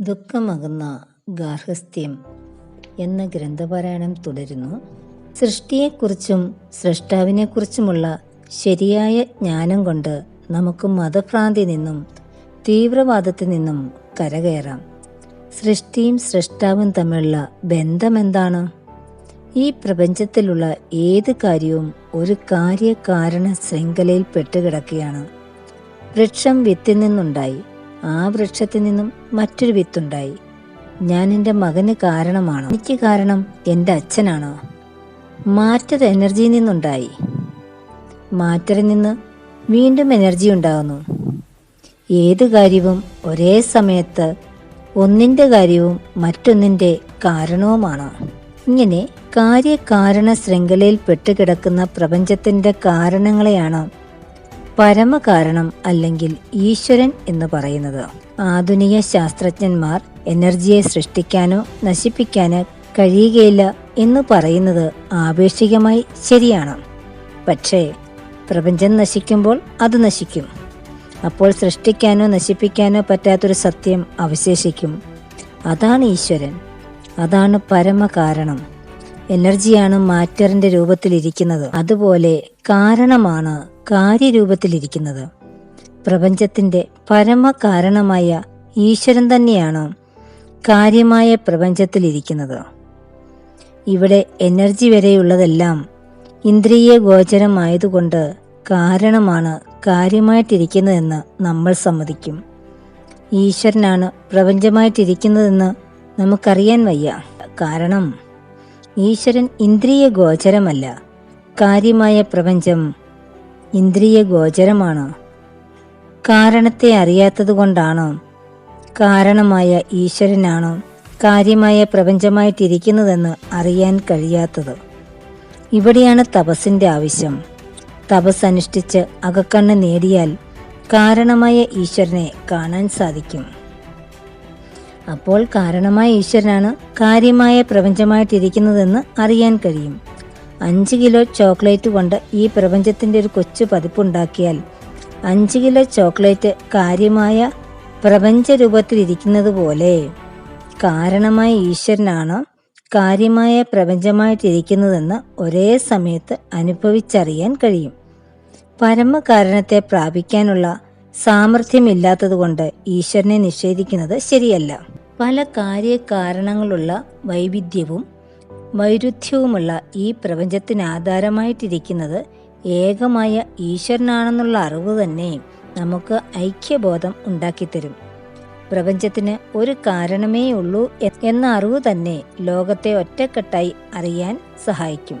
ദുഃഖമകുന്ന ഗാർഹസ്ഥ്യം എന്ന ഗ്രന്ഥപാരായണം തുടരുന്നു. സൃഷ്ടിയെക്കുറിച്ചും സൃഷ്ടാവിനെക്കുറിച്ചുമുള്ള ശരിയായ ജ്ഞാനം കൊണ്ട് നമുക്ക് മതഭ്രാന്തി നിന്നും തീവ്രവാദത്തിൽ നിന്നും കരകയറാം. സൃഷ്ടിയും സൃഷ്ടാവും തമ്മിലുള്ള ബന്ധമെന്താണ്? ഈ പ്രപഞ്ചത്തിലുള്ള ഏത് കാര്യവും ഒരു കാര്യകാരണ ശൃംഖലയിൽ പെട്ടുകിടക്കുകയാണ്. വൃക്ഷം വിത്തിൽ നിന്നുണ്ടായി. ആ വൃക്ഷത്തിൽ നിന്നും മറ്റൊരു വിത്തുണ്ടായി. ഞാൻ എന്റെ മകന് കാരണമാണോ? എനിക്ക് കാരണം എന്റെ അച്ഛനാണോ? മാറ്റർ എനർജിയിൽ നിന്നുണ്ടായി. മാറ്ററിൽ നിന്ന് വീണ്ടും എനർജി ഉണ്ടാകുന്നു. ഏത് കാര്യവും ഒരേ സമയത്ത് ഒന്നിന്റെ കാര്യവും മറ്റൊന്നിന്റെ കാരണവുമാണ്? ഇങ്ങനെ കാര്യകാരണ ശൃംഖലയിൽ പെട്ടുകിടക്കുന്ന പ്രപഞ്ചത്തിന്റെ കാരണങ്ങളെയാണ് പരമകാരണം അല്ലെങ്കിൽ ഈശ്വരൻ എന്ന് പറയുന്നത്. ആധുനിക ശാസ്ത്രജ്ഞന്മാർ എനർജിയെ സൃഷ്ടിക്കാനോ നശിപ്പിക്കാനോ കഴിയുകയില്ല എന്ന് പറയുന്നത് ആപേക്ഷികമായി ശരിയാണ്. പക്ഷേ പ്രപഞ്ചം നശിക്കുമ്പോൾ അത് നശിക്കും. അപ്പോൾ സൃഷ്ടിക്കാനോ നശിപ്പിക്കാനോ പറ്റാത്തൊരു സത്യം അവശേഷിക്കും. അതാണ് ഈശ്വരൻ. അതാണ് പരമകാരണം. എനർജിയാണ് മാറ്ററിന്റെ രൂപത്തിലിരിക്കുന്നത്. അതുപോലെ കാരണമാണ് കാര്യരൂപത്തിലിരിക്കുന്നത്. പ്രപഞ്ചത്തിന്റെ പരമകാരണമായ ഈശ്വരൻ തന്നെയാണ് കാര്യമായ പ്രപഞ്ചത്തിലിരിക്കുന്നത്. ഇവിടെ എനർജി വരെയുള്ളതെല്ലാം ഇന്ദ്രിയ ഗോചരമായതുകൊണ്ട് കാരണമാണ് കാര്യമായിട്ടിരിക്കുന്നതെന്ന് നമ്മൾ സമ്മതിക്കും. ഈശ്വരനാണ് പ്രപഞ്ചമായിട്ടിരിക്കുന്നതെന്ന് നമുക്കറിയാൻ വയ്യ. കാരണം ഈശ്വരൻ ഇന്ദ്രിയ ഗോചരമല്ല. കാര്യമായ പ്രപഞ്ചം ഇന്ദ്രിയ ഗോചരമാണ് കാരണത്തെ അറിയാത്തതുകൊണ്ടാണോ? കാരണമായ ഈശ്വരനാണോ? കാര്യമായ പ്രപഞ്ചമായിട്ടിരിക്കുന്നതെന്ന് അറിയാൻ കഴിയാത്തത്. ഇവിടെയാണ് തപസ്സിന്റെ ആവശ്യം. തപസ് അനുഷ്ഠിച്ച് അകക്കണ്ണ് നേടിയാൽ കാരണമായ ഈശ്വരനെ കാണാൻ സാധിക്കും. അപ്പോൾ കാരണമായ ഈശ്വരനാണ് കാര്യമായ പ്രപഞ്ചമായിട്ടിരിക്കുന്നതെന്ന് അറിയാൻ കഴിയും. അഞ്ച് കിലോ ചോക്ലേറ്റ് കൊണ്ട് ഈ പ്രപഞ്ചത്തിന്റെ ഒരു കൊച്ചു പതിപ്പുണ്ടാക്കിയാൽ അഞ്ച് കിലോ ചോക്ലേറ്റ് കാര്യമായ പ്രപഞ്ച രൂപത്തിലിരിക്കുന്നത് പോലെ കാരണമായ ഈശ്വരനാണ് കാര്യമായ പ്രപഞ്ചമായിട്ടിരിക്കുന്നതെന്ന് ഒരേ സമയത്ത് അനുഭവിച്ചറിയാൻ കഴിയും. പരമകാരണത്തെ പ്രാപിക്കാനുള്ള സാമർഥ്യമില്ലാത്തതുകൊണ്ട് ഈശ്വരനെ നിഷേധിക്കുന്നത് ശരിയല്ല. പല കാര്യകാരണങ്ങളുള്ള വൈവിധ്യവും വൈരുദ്ധ്യവുമുള്ള ഈ പ്രപഞ്ചത്തിന് ആധാരമായിട്ടിരിക്കുന്നത് ഏകമായ ഈശ്വരനാണെന്നുള്ള അറിവ് തന്നെ നമുക്ക് ഐക്യബോധം ഉണ്ടാക്കിത്തരും. പ്രപഞ്ചത്തിന് ഒരു കാരണമേ ഉള്ളൂ എന്ന അറിവ് തന്നെ ലോകത്തെ ഒറ്റക്കെട്ടായി അറിയാൻ സഹായിക്കും.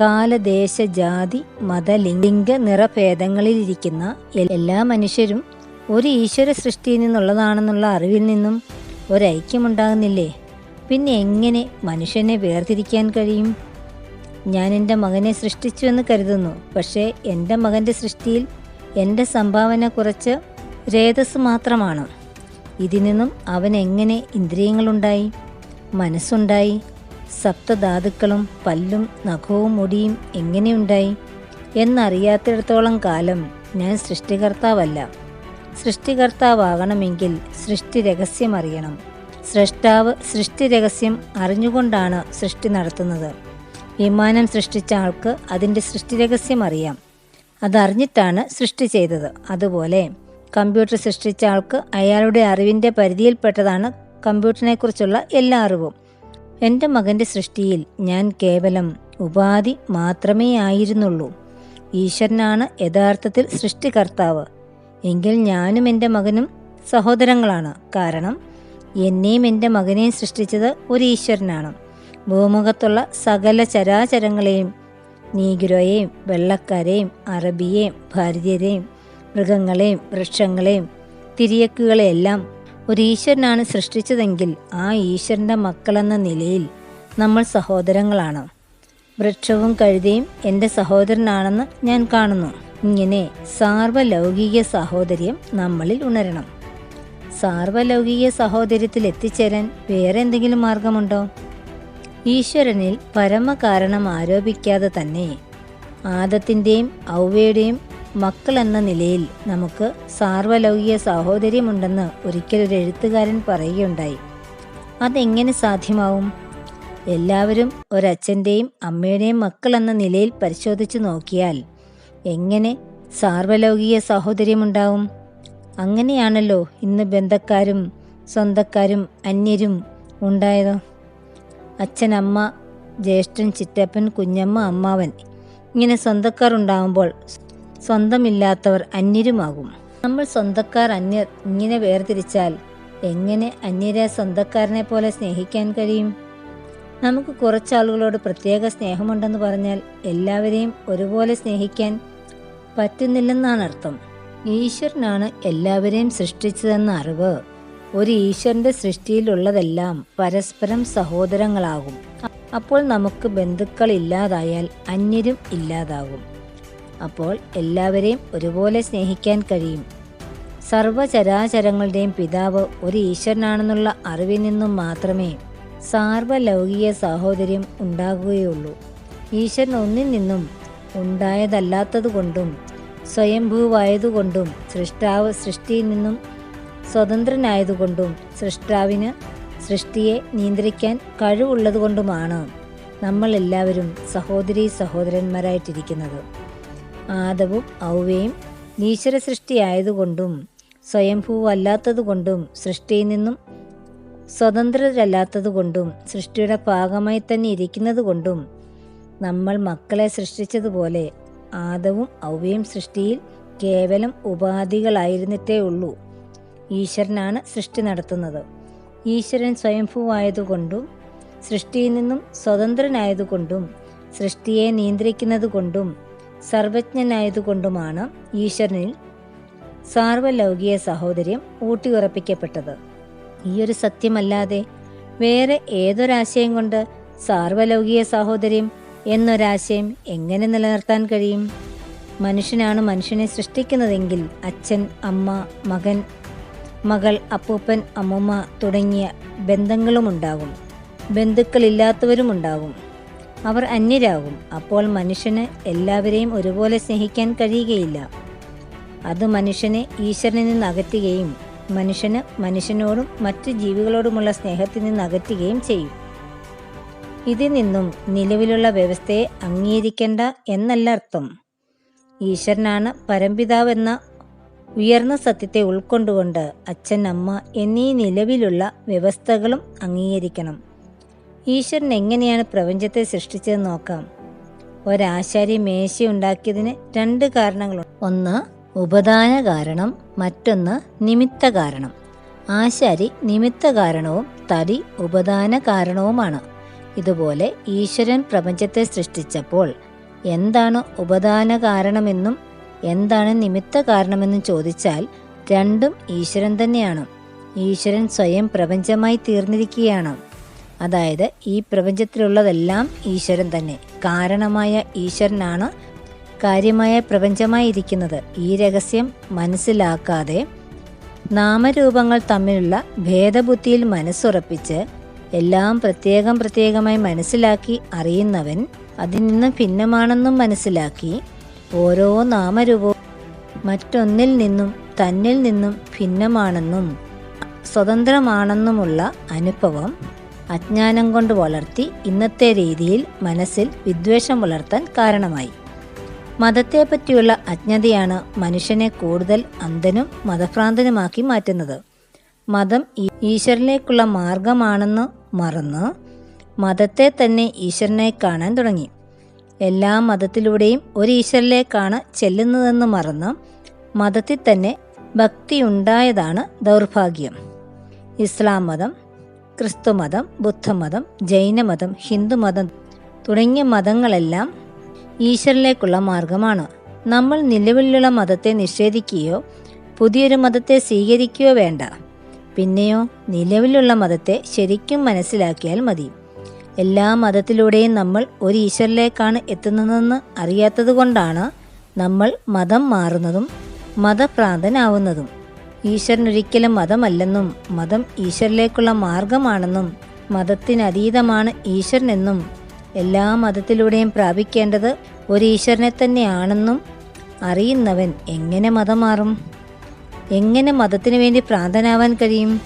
കാലദേശ ജാതി മത ലിംഗ നിറഭേദങ്ങളിലിരിക്കുന്ന എല്ലാ മനുഷ്യരും ഒരു ഈശ്വര സൃഷ്ടിയിൽ നിന്നുള്ളതാണെന്നുള്ള അറിവിൽ നിന്നും ഒരൈക്യമുണ്ടാകുന്നില്ലേ? പിന്നെ എങ്ങനെ മനുഷ്യനെ വേർതിരിക്കാൻ കഴിയും? ഞാൻ എന്റെ മകനെ സൃഷ്ടിച്ചു എന്ന് കരുതുന്നു. പക്ഷേ എന്റെ മകന്റെ സൃഷ്ടിയിൽ എന്റെ സംഭാവന കുറച്ച് രേതസ് മാത്രമാണ്. ഇതിൽ നിന്നും അവൻ എങ്ങനെ ഇന്ദ്രിയങ്ങളുണ്ടായി? മനസ്സുണ്ടായി. സപ്തധാതുക്കളും പല്ലും നഖവും മുടിയും എങ്ങനെയുണ്ടായി? എന്നറിയാത്തിടത്തോളം കാലം ഞാൻ സൃഷ്ടികർത്താവല്ല. സൃഷ്ടികർത്താവാകണമെങ്കിൽ സൃഷ്ടി രഹസ്യം അറിയണം സൃഷ്ടാവ് സൃഷ്ടി രഹസ്യം അറിഞ്ഞുകൊണ്ടാണ് സൃഷ്ടി നടത്തുന്നത്. വിമാനം സൃഷ്ടിച്ച ആൾക്ക് അതിന്റെ സൃഷ്ടി രഹസ്യം അറിയാം. അതറിഞ്ഞിട്ടാണ് സൃഷ്ടി ചെയ്തത്. അതുപോലെ കമ്പ്യൂട്ടർ സൃഷ്ടിച്ച ആൾക്ക് അയാളുടെ അറിവിന്റെ പരിധിയിൽപ്പെട്ടതാണ് കമ്പ്യൂട്ടറിനെക്കുറിച്ചുള്ള എല്ലാ അറിവും. എന്റെ മകന്റെ സൃഷ്ടിയിൽ ഞാൻ കേവലം ഉപാധി മാത്രമേ ആയിരുന്നുള്ളൂ. ഈശ്വരനാണ് യഥാർത്ഥത്തിൽ സൃഷ്ടികർത്താവ്. എങ്കിൽ ഞാനും എന്റെ മകനും സഹോദരങ്ങളാണ്. കാരണം എന്നെയും എന്റെ മകനെയും സൃഷ്ടിച്ചത് ഒരു ഈശ്വരനാണ്. ഭൂമുഖത്തുള്ള സകല ചരാചരങ്ങളെയും നീഗ്രോയെയും വെള്ളക്കാരെയും അറബിയെയും ഭാരതീയരെയും മൃഗങ്ങളെയും വൃക്ഷങ്ങളെയും തിരിയക്കുകളെയെല്ലാം ഒരു ഈശ്വരനാണ് സൃഷ്ടിച്ചതെങ്കിൽ ആ ഈശ്വരന്റെ മക്കളെന്ന നിലയിൽ നമ്മൾ സഹോദരങ്ങളാണ്. വൃക്ഷവും കഴുതയും എന്റെ സഹോദരനാണെന്ന് ഞാൻ കാണുന്നു. ഇങ്ങനെ സാർവലൗകിക സാഹോദര്യം നമ്മളിൽ ഉണരണം. സാർവലൗകിക സഹോദര്യത്തിൽ എത്തിച്ചേരാൻ വേറെ എന്തെങ്കിലും മാർഗമുണ്ടോ? ഈശ്വരനിൽ പരമകാരണം ആരോപിക്കാതെ തന്നെ ആദത്തിന്റെയും ഔവയുടെയും മക്കൾ എന്ന നിലയിൽ നമുക്ക് സാർവലൗകിക സാഹോദര്യമുണ്ടെന്ന് ഒരിക്കൽ ഒരു എഴുത്തുകാരൻ പറയുകയുണ്ടായി. അതെങ്ങനെ സാധ്യമാവും? എല്ലാവരും ഒരച്ഛന്റെയും അമ്മയുടെയും മക്കൾ എന്ന നിലയിൽ പരിശോധിച്ചു നോക്കിയാൽ എങ്ങനെ സാർവലൗകിക സാഹോദര്യമുണ്ടാവും? അങ്ങനെയാണല്ലോ ഇന്ന് ബന്ധക്കാരും സ്വന്തക്കാരും അന്യരും ഉണ്ടായത്. അച്ഛനമ്മ ജ്യേഷ്ഠൻ ചിറ്റപ്പൻ കുഞ്ഞമ്മ അമ്മാവൻ. ഇങ്ങനെ സ്വന്തക്കാർ ഉണ്ടാകുമ്പോൾ സ്വന്തമില്ലാത്തവർ അന്യരുമാകും. നമ്മൾ സ്വന്തക്കാർ അന്യർ ഇങ്ങനെ വേർതിരിച്ചാൽ എങ്ങനെ അന്യരെ സ്വന്തക്കാരനെ പോലെ സ്നേഹിക്കാൻ കഴിയും? നമുക്ക് കുറച്ചാളുകളോട് പ്രത്യേക സ്നേഹമുണ്ടെന്ന് പറഞ്ഞാൽ എല്ലാവരെയും ഒരുപോലെ സ്നേഹിക്കാൻ പറ്റുന്നില്ലെന്നാണ് അർത്ഥം. ഈശ്വരനാണ് എല്ലാവരെയും സൃഷ്ടിച്ചതെന്ന അറിവ്. ഒരു ഈശ്വരന്റെ സൃഷ്ടിയിലുള്ളതെല്ലാം പരസ്പരം സഹോദരങ്ങളാകും. അപ്പോൾ നമുക്ക് ബന്ധുക്കൾ ഇല്ലാതായാൽ അന്യരും ഇല്ലാതാകും. അപ്പോൾ എല്ലാവരെയും ഒരുപോലെ സ്നേഹിക്കാൻ കഴിയും. സർവചരാചരങ്ങളുടെയും പിതാവ് ഒരു ഈശ്വരനാണെന്നുള്ള അറിവിൽ നിന്നും മാത്രമേ സാർവലൗകിക സാഹോദര്യം ഉണ്ടാകുകയുള്ളൂ. ഈശ്വരൻ ഒന്നിൽ നിന്നും ഉണ്ടായതല്ലാത്തതുകൊണ്ടും സ്വയംഭൂവായതുകൊണ്ടും സൃഷ്ടാവ് സൃഷ്ടിയിൽ നിന്നും സ്വതന്ത്രനായതുകൊണ്ടും സൃഷ്ടാവിന് സൃഷ്ടിയെ നിയന്ത്രിക്കാൻ കഴിവുള്ളതുകൊണ്ടുമാണ് നമ്മൾ എല്ലാവരും സഹോദരി സഹോദരന്മാരായിട്ടിരിക്കുന്നത്. ആദവും ഔവയും ഈശ്വര സൃഷ്ടിയായതുകൊണ്ടും സ്വയംഭൂവല്ലാത്തതുകൊണ്ടും സൃഷ്ടിയിൽ നിന്നും സ്വതന്ത്രരല്ലാത്തതുകൊണ്ടും സൃഷ്ടിയുടെ ഭാഗമായി തന്നെ ഇരിക്കുന്നതുകൊണ്ടും നമ്മൾ മക്കളെ സൃഷ്ടിച്ചതുപോലെ ആദവും ഔവയും സൃഷ്ടിയിൽ കേവലം ഉപാധികളായിരുന്നിട്ടേ ഉള്ളൂ ഈശ്വരനാണ് സൃഷ്ടി നടത്തുന്നത്. ഈശ്വരൻ സ്വയംഭൂവായതുകൊണ്ടും സൃഷ്ടിയിൽ നിന്നും സ്വതന്ത്രനായതുകൊണ്ടും സൃഷ്ടിയെ നിയന്ത്രിക്കുന്നതുകൊണ്ടും സർവജ്ഞനായതുകൊണ്ടുമാണ് ഈശ്വരനിൽ സാർവലൗകിക സഹോദര്യം ഊട്ടിയുറപ്പിക്കപ്പെട്ടത്. ഈയൊരു സത്യമല്ലാതെ വേറെ ഏതൊരാശയം കൊണ്ട് സാർവലൗകിക സഹോദര്യം എന്നൊരാശയം എങ്ങനെ നിലനിർത്താൻ കഴിയും? മനുഷ്യനാണ് മനുഷ്യനെ സൃഷ്ടിക്കുന്നതെങ്കിൽ അച്ഛൻ അമ്മ മകൻ മകൾ അപ്പൂപ്പൻ അമ്മമ്മ തുടങ്ങിയ ബന്ധങ്ങളുമുണ്ടാകും. ബന്ധുക്കളില്ലാത്തവരുമുണ്ടാകും. അവർ അന്യരാകും. അപ്പോൾ മനുഷ്യന് എല്ലാവരെയും ഒരുപോലെ സ്നേഹിക്കാൻ കഴിയുകയില്ല. അത് മനുഷ്യനെ ഈശ്വരനിൽ നിന്ന് അകറ്റുകയും മനുഷ്യന് മനുഷ്യനോടും മറ്റു ജീവികളോടുമുള്ള സ്നേഹത്തിൽ നിന്ന് അകറ്റുകയും ചെയ്യും. ഇതിൽ നിന്നും നിലവിലുള്ള വ്യവസ്ഥയെ അംഗീകരിക്കേണ്ട എന്നല്ല അർത്ഥം. ഈശ്വരനാണ് പരംപിതാവെന്ന ഉയർന്ന സത്യത്തെ ഉൾക്കൊണ്ടുകൊണ്ട് അച്ഛൻ അമ്മ എന്നീ നിലവിലുള്ള വ്യവസ്ഥകളും അംഗീകരിക്കണം. ഈശ്വരൻ എങ്ങനെയാണ് പ്രപഞ്ചത്തെ സൃഷ്ടിച്ചത് നോക്കാം. ഒരാശാരി മേശ ഉണ്ടാക്കിയതിന് രണ്ട് കാരണങ്ങളുണ്ട്. ഒന്ന് ഉപദാന കാരണം. മറ്റൊന്ന് നിമിത്ത കാരണം. ആശാരി നിമിത്ത കാരണവും തടി ഉപദാന കാരണവുമാണ്. ഇതുപോലെ ഈശ്വരൻ പ്രപഞ്ചത്തെ സൃഷ്ടിച്ചപ്പോൾ എന്താണ് ഉപദാന കാരണമെന്നും എന്താണ് നിമിത്ത കാരണമെന്നും ചോദിച്ചാൽ രണ്ടും ഈശ്വരൻ തന്നെയാണ്. ഈശ്വരൻ സ്വയം പ്രപഞ്ചമായി തീർന്നിരിക്കുകയാണ്. അതായത് ഈ പ്രപഞ്ചത്തിലുള്ളതെല്ലാം ഈശ്വരൻ തന്നെ. കാരണമായ ഈശ്വരനാണ് കാര്യമായ പ്രപഞ്ചമായി പ്രപഞ്ചമായിരിക്കുന്നത്. ഈ രഹസ്യം മനസ്സിലാക്കാതെ നാമരൂപങ്ങൾ തമ്മിലുള്ള ഭേദബുദ്ധിയിൽ മനസ്സുറപ്പിച്ച് എല്ലാം പ്രത്യേകം പ്രത്യേകമായി മനസ്സിലാക്കി അറിയുന്നവൻ അതിൽ നിന്ന് ഭിന്നമാണെന്നും മനസ്സിലാക്കി ഓരോ നാമരൂപവും മറ്റൊന്നിൽ നിന്നും തന്നിൽ നിന്നും ഭിന്നമാണെന്നും സ്വതന്ത്രമാണെന്നുമുള്ള അനുഭവം അജ്ഞാനം കൊണ്ട് വളർത്തി ഇന്നത്തെ രീതിയിൽ മനസ്സിൽ വിദ്വേഷം വളർത്താൻ കാരണമായി. മതത്തെപ്പറ്റിയുള്ള അജ്ഞതയാണ് മനുഷ്യനെ കൂടുതൽ അന്ധനും മതഭ്രാന്തനുമാക്കി മാറ്റുന്നത്. മതം ഈശ്വരനിലേക്കുള്ള മാർഗമാണെന്ന് മറന്ന് മതത്തെ തന്നെ ഈശ്വരനെ കാണാൻ തുടങ്ങി. എല്ലാ മതത്തിലൂടെയും ഒരു ഈശ്വരനിലേക്കാണ് ചെല്ലുന്നതെന്ന് മറന്ന് മതത്തിൽ തന്നെ ഭക്തി ഉണ്ടായതാണ് ദൗർഭാഗ്യം. ഇസ്ലാം മതം ക്രിസ്തുമതം ബുദ്ധമതം ജൈനമതം ഹിന്ദുമതം തുടങ്ങിയ മതങ്ങളെല്ലാം ഈശ്വരനിലേക്കുള്ള മാർഗമാണ്. നമ്മൾ നിലവിലുള്ള മതത്തെ നിഷേധിക്കുകയോ പുതിയൊരു മതത്തെ സ്വീകരിക്കുകയോ വേണ്ട. പിന്നെയോ നിലവിലുള്ള മതത്തെ ശരിക്കും മനസ്സിലാക്കിയാൽ മതി. എല്ലാ മതത്തിലൂടെയും നമ്മൾ ഒരു ഈശ്വരിലേക്കാണ് എത്തുന്നതെന്ന് അറിയാത്തതുകൊണ്ടാണ് നമ്മൾ മതം മാറുന്നതും മതഭ്രാന്തനാവുന്നതും. ഈശ്വരൻ ഒരിക്കലും മതമല്ലെന്നും മതം ഈശ്വരനിലേക്കുള്ള മാർഗമാണെന്നും മതത്തിനതീതമാണ് ഈശ്വരനെന്നും എല്ലാ മതത്തിലൂടെയും പ്രാപിക്കേണ്ടത് ഒരു ഈശ്വരനെ തന്നെയാണെന്നും അറിയുന്നവൻ എങ്ങനെ മതം മാറും? എങ്ങനെ മതത്തിനു വേണ്ടി പ്രാന്തനാവാൻ കഴിയും?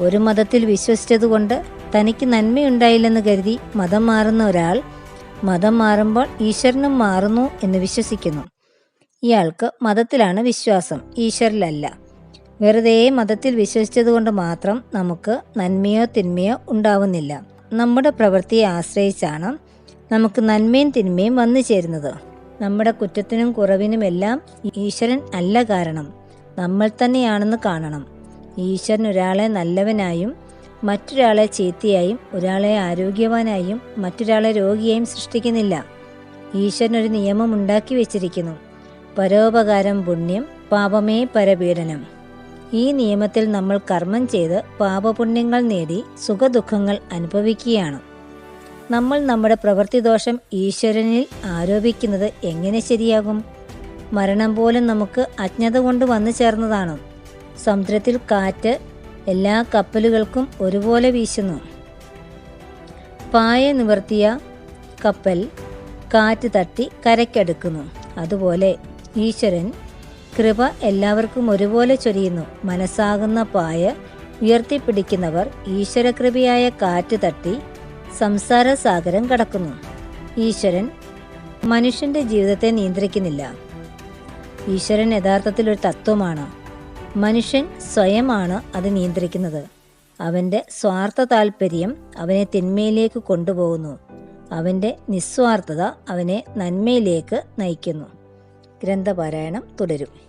ഒരു മതത്തിൽ വിശ്വസിച്ചതുകൊണ്ട് തനിക്ക് നന്മയുണ്ടായില്ലെന്ന് കരുതി മതം മാറുന്ന ഒരാൾ മതം മാറുമ്പോൾ ഈശ്വരനും മാറുന്നു എന്ന് വിശ്വസിക്കുന്നു. ഇയാൾക്ക് മതത്തിലാണ് വിശ്വാസം ഈശ്വരിലല്ല വെറുതെ മതത്തിൽ വിശ്വസിച്ചതുകൊണ്ട് മാത്രം നമുക്ക് നന്മയോ തിന്മയോ ഉണ്ടാവുന്നില്ല. നമ്മുടെ പ്രവൃത്തിയെ ആശ്രയിച്ചാണ് നമുക്ക് നന്മയും തിന്മയും വന്നു ചേരുന്നത്. നമ്മുടെ കുറ്റത്തിനും കുറവിനുമെല്ലാം ഈശ്വരൻ അല്ല കാരണം. നമ്മൾ തന്നെയാണെന്ന് കാണണം. ഈശ്വരൻ ഒരാളെ നല്ലവനായും മറ്റൊരാളെ ചീത്തയായും ഒരാളെ ആരോഗ്യവാനായും മറ്റൊരാളെ രോഗിയായും സൃഷ്ടിക്കുന്നില്ല. ഈശ്വരൻ ഒരു നിയമം ഉണ്ടാക്കി വെച്ചിരിക്കുന്നു. പരോപകാരം പുണ്യം പാപമേ പരപീഡനം. ഈ നിയമത്തിൽ നമ്മൾ കർമ്മം ചെയ്ത് പാപപുണ്യങ്ങൾ നേടി സുഖദുഃഖങ്ങൾ അനുഭവിക്കുകയാണ്. നമ്മൾ നമ്മുടെ പ്രവൃത്തി ദോഷം ഈശ്വരനിൽ ആരോപിക്കുന്നത് എങ്ങനെ ശരിയാകും? മരണം പോലും നമുക്ക് അജ്ഞത കൊണ്ട് വന്നു ചേർന്നതാണ്. സമുദ്രത്തിൽ കാറ്റ് എല്ലാ കപ്പലുകൾക്കും ഒരുപോലെ വീശുന്നു. പായ നിവർത്തിയ കപ്പൽ കാറ്റ് തട്ടി കരയ്ക്കടുക്കുന്നു. അതുപോലെ ഈശ്വരൻ കൃപ എല്ലാവർക്കും ഒരുപോലെ ചൊരിയുന്നു. മനസ്സാകുന്ന പായ ഉയർത്തിപ്പിടിക്കുന്നവർ ഈശ്വരകൃപയായ കാറ്റ് തട്ടി സംസാര സാഗരം കടക്കുന്നു. ഈശ്വരൻ മനുഷ്യന്റെ ജീവിതത്തെ നിയന്ത്രിക്കുന്നില്ല. ഈശ്വരൻ യഥാർത്ഥത്തിൽ ഒരു തത്വമാണ്. മനുഷ്യൻ സ്വയമാണ് അത് നിയന്ത്രിക്കുന്നത്. അവന്റെ സ്വാർത്ഥ താല്പര്യം അവനെ തിന്മയിലേക്ക് കൊണ്ടുപോകുന്നു. അവന്റെ നിസ്വാർത്ഥത അവനെ നന്മയിലേക്ക് നയിക്കുന്നു. ഗ്രന്ഥപാരായണം തുടരും.